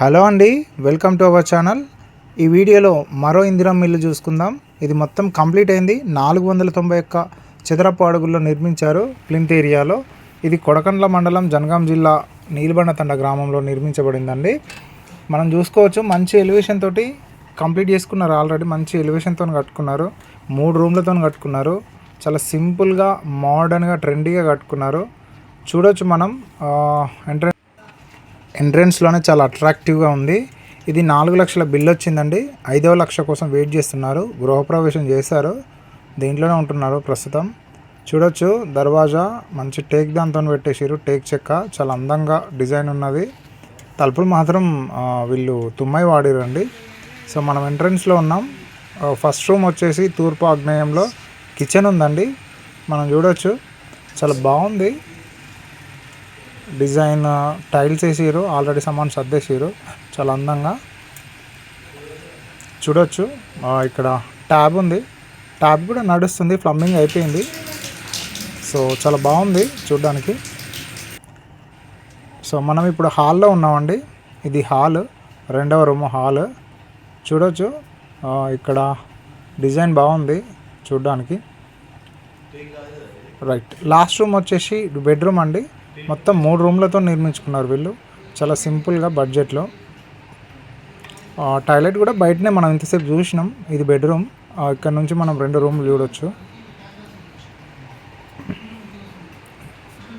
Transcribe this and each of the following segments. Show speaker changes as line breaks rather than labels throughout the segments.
Hello అండి welcome to our channel. ఈ వీడియోలో మరో ఇందిరా మిల్లు చూసుకుందాం. ఇది మొత్తం కంప్లీట్ అయింది. నాలుగు వందల తొంభై ఒక్క చదరపు అడుగుల్లో నిర్మించారు ప్లింత్ ఏరియాలో. ఇది కొడకండ్ల మండలం జనగాం జిల్లా నీలబండ తండ గ్రామంలో నిర్మించబడిందండి. మనం చూసుకోవచ్చు మంచి ఎలివేషన్ తోటి కంప్లీట్ చేసుకున్నారు. ఆల్రెడీ మంచి ఎలివేషన్తో కట్టుకున్నారు. మూడు రూమ్లతో కట్టుకున్నారు. చాలా సింపుల్గా మోడర్న్గా ట్రెండీగా కట్టుకున్నారు. చూడొచ్చు మనం ఎంట్రెన్స్ ఎంట్రన్స్లోనే చాలా అట్రాక్టివ్గా ఉంది. ఇది నాలుగు లక్షల బిల్ వచ్చిందండి. ఐదవ లక్ష కోసం వెయిట్ చేస్తున్నారు. గృహప్రవేశం చేశారు. దీంట్లోనే ఉంటున్నారు ప్రస్తుతం. చూడొచ్చు దర్వాజా మంచి టేక్ దాంతో పెట్టేసారు టేక్ చెక్క చాలా అందంగా డిజైన్ ఉన్నది. తలుపులు మాత్రం వీళ్ళు తుమ్మై వాడిరండి. సో మనం ఎంట్రన్స్లో ఉన్నాం. ఫస్ట్ రూమ్ వచ్చేసి తూర్పు ఆగ్నేయంలో కిచెన్ ఉందండి. మనం చూడొచ్చు. చాలా బాగుంది. డిజైన్ టైల్స్ వేసిరు ఆల్రెడీ సామాన్ సర్దేసిరు చాలా అందంగా. చూడొచ్చు. ఇక్కడ ట్యాబ్ ఉంది. ట్యాబ్ కూడా నడుస్తుంది ప్లంబింగ్ అయిపోయింది. సో చాలా బాగుంది చూడడానికి. సో మనం ఇప్పుడు హాల్లో ఉన్నామండి. ఇది హాల్ రెండవ రూమ్ హాల్. చూడొచ్చు. ఇక్కడ డిజైన్ బాగుంది చూడడానికి. రైట్. లాస్ట్ రూమ్ వచ్చేసి బెడ్రూమ్ అండి. మొత్తం మూడు రూమ్లతో నిర్మించుకున్నారు వీళ్ళు. చాలా సింపుల్గా బడ్జెట్లో. టాయిలెట్ కూడా బయటనే మనం ఇంతసేపు చూసినాం. ఇది బెడ్రూమ్. ఇక్కడ నుంచి మనం రెండు రూమ్లు చూడొచ్చు.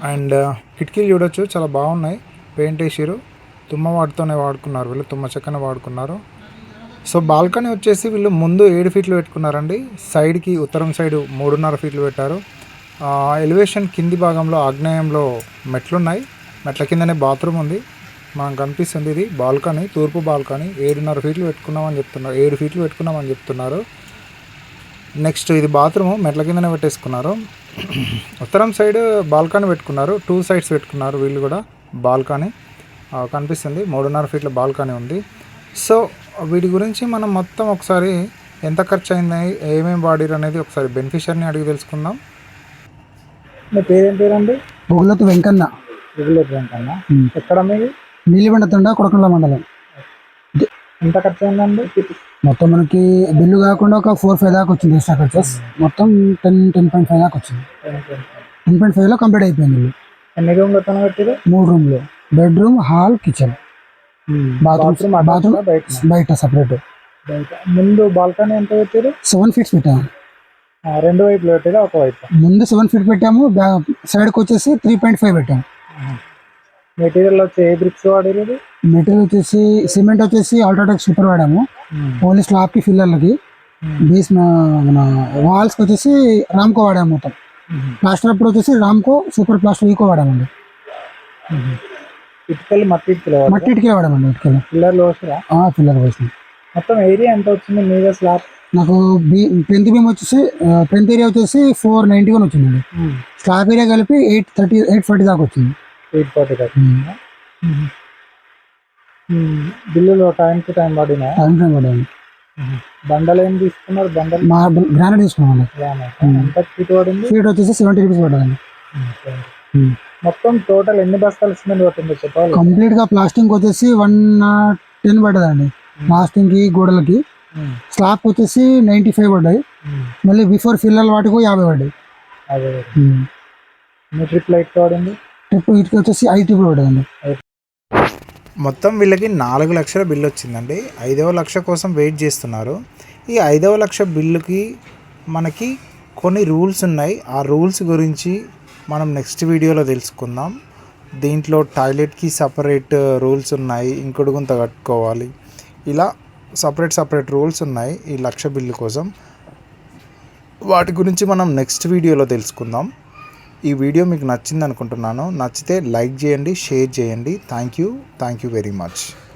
అండ్ కిటికీలు చూడొచ్చు. చాలా బాగున్నాయి. పెయింట్ వేసారు తుమ్మ వాటితోనే వాడుకున్నారు వీళ్ళు. తుమ్మ చెక్కనే వాడుకున్నారు. సో బాల్కనీ వచ్చేసి వీళ్ళు ముందు ఏడు ఫీట్లు పెట్టుకున్నారండి. సైడ్కి ఉత్తరం సైడ్ మూడున్నర ఫీట్లు పెట్టారు. ఎలివేషన్ కింది భాగంలో ఆగ్నేయంలో మెట్లున్నాయి. మెట్ల కిందనే బాత్రూమ్ ఉంది. మనకు కనిపిస్తుంది ఇది బాల్కనీ తూర్పు బాల్కనీ. ఏడున్నర ఫీట్లు పెట్టుకున్నామని చెప్తున్నారు. ఏడు ఫీట్లు పెట్టుకున్నామని చెప్తున్నారు. నెక్స్ట్ ఇది బాత్రూమ్ మెట్ల కిందనే పెట్టేసుకున్నారు. ఉత్తరం సైడ్ బాల్కనీ పెట్టుకున్నారు. టూ సైడ్స్ పెట్టుకున్నారు వీళ్ళు కూడా. బాల్కనీ. కనిపిస్తుంది. మూడున్నర ఫీట్ల బాల్కనీ ఉంది. సో వీటి గురించి మనం మొత్తం ఒకసారి ఎంత ఖర్చు అయింది ఏమేమి వాడిరు అనేది ఒకసారి బెనిఫిషియర్ని అడిగి తెలుసుకుందాం.
మీ పేరేం పేరండి?
బొగులతు వెంకన్న.
అన్న
ఉమ్.
ఎక్కడ మీది?
నీలిబండ తండ కొడకండ్ల మండలం.
ఎంత ఖర్చు అయిందండి
మొత్తం మనకి బిల్లు కాకుండా ఒక ఫోర్ ఫైవ్ దాకా వచ్చింది ఎక్స్ట్రా ఖర్చెస్ మొత్తం టెన్ టెన్ పాయింట్ ఫైవ్ దాకా వచ్చింది. టెన్ పాయింట్ ఫైవ్లో కంప్లీట్ అయిపోయింది
ఎన్ని రూమ్లు తన పెట్టారు
మూడు రూమ్లు. Bedroom hall kitchen. Bathroom
bathroom బయట
బయట సపరేట్.
ముందు బాల్కనీ ఎంత పెట్టారు
సెవెన్ ఫీట్స్ పెట్టాము
ఆ, రెండు వైపులు పెట్టారు ఒక వైపు.
ముందు సెవెన్ ఫీట్ పెట్టాము సైడ్కి వచ్చేసి త్రీ పాయింట్ ఫైవ్ పెట్టాము.
మెటీరియల్ వచ్చి ఏ బ్రిక్స్ వాడారు ఇది
మెటీరియల్ వచ్చేసి సిమెంట్ వచ్చేసి అల్ట్రాటెక్ సూపర్ వాడాము. ఓన్లీ స్లాబ్కి ఫిల్లర్లకి బేస్ మన వాల్స్కి వచ్చేసి రామ్కో వాడాము మొత్తం. ప్లాస్టర్ అప్పుడు వచ్చేసి రామ్కో సూపర్ ప్లాస్టర్ ఈకో వాడామండి.
ఇటుకలు మట్టి ఇటుకలు
మట్టి ఇటుకలు వాడామండి ఇటుకలు.
పిల్లర్లు వచ్చారా
ఆ, పిల్లర్ వేసిన
మొత్తం ఏరియా ఎంత వచ్చింది? మీద స్లాబ్
నాకు బీ టెన్త్ బీమ్ వచ్చేసి టెన్త్ ఏరియా వచ్చేసి ఫోర్ నైంటీ వన్ వచ్చిందండి. స్లాబ్ ఏరియా కలిపి ఎయిట్ థర్టీ ఎయిట్ ఫార్టీ దాకా వచ్చింది.
ఎయిట్ ఫార్టీ బిల్లులో టైం టు టైం పడినా
టైం ఫ్రేమ్ వాడాము
బండలు ఏం తీసుకున్నారు? బండలు?
మా గ్రానైట్ తీసుకున్నామండి.
ఎంత ఫీట్ పడింది?
ఫీట్ వచ్చేసి సెవెంటీ రూపీస్ పడ్డదండి.
మొత్తం టోటల్ ఎన్ని బస్తాలు సిమెంట్ పట్టిందో చెప్పాలి?
కంప్లీట్గా ప్లాస్టింగ్ వచ్చేసి వన్ టెన్ పడ్డదండి. ప్లాస్టింగ్కి గోడలకి. స్లాబ్ వచ్చేసి నైంటీ ఫైవ్ పడ్డాయి. మళ్ళీ బిఫోర్ ఫిల్లర్ వాటికి యాభై పడ్డాయి.
ట్రిప్ లైట్ పడింది
ట్రిప్ ఇటుకి వచ్చేసి ఐదు ట్రిపుల్ పడ్డదండి
మొత్తం వీళ్ళకి నాలుగు లక్షల బిల్లు వచ్చిందండి. ఐదవ లక్ష కోసం వెయిట్ చేస్తున్నారు. ఈ ఐదవ లక్ష బిల్లుకి మనకి కొన్ని రూల్స్ ఉన్నాయి. ఆ రూల్స్ గురించి మనం నెక్స్ట్ వీడియోలో తెలుసుకుందాం. దీంట్లో టాయిలెట్కి సపరేట్ రూల్స్ ఉన్నాయి. ఇంకొడు గుంత కట్టుకోవాలి. ఇలా సపరేట్ సపరేట్ రూల్స్ ఉన్నాయి ఈ లక్ష బిల్లు కోసం. వాటి గురించి మనం నెక్స్ట్ వీడియోలో తెలుసుకుందాం. ఈ వీడియో మీకు నచ్చింది అనుకుంటున్నాను నచ్చితే లైక్ చేయండి షేర్ చేయండి. Thank you. Thank you very much.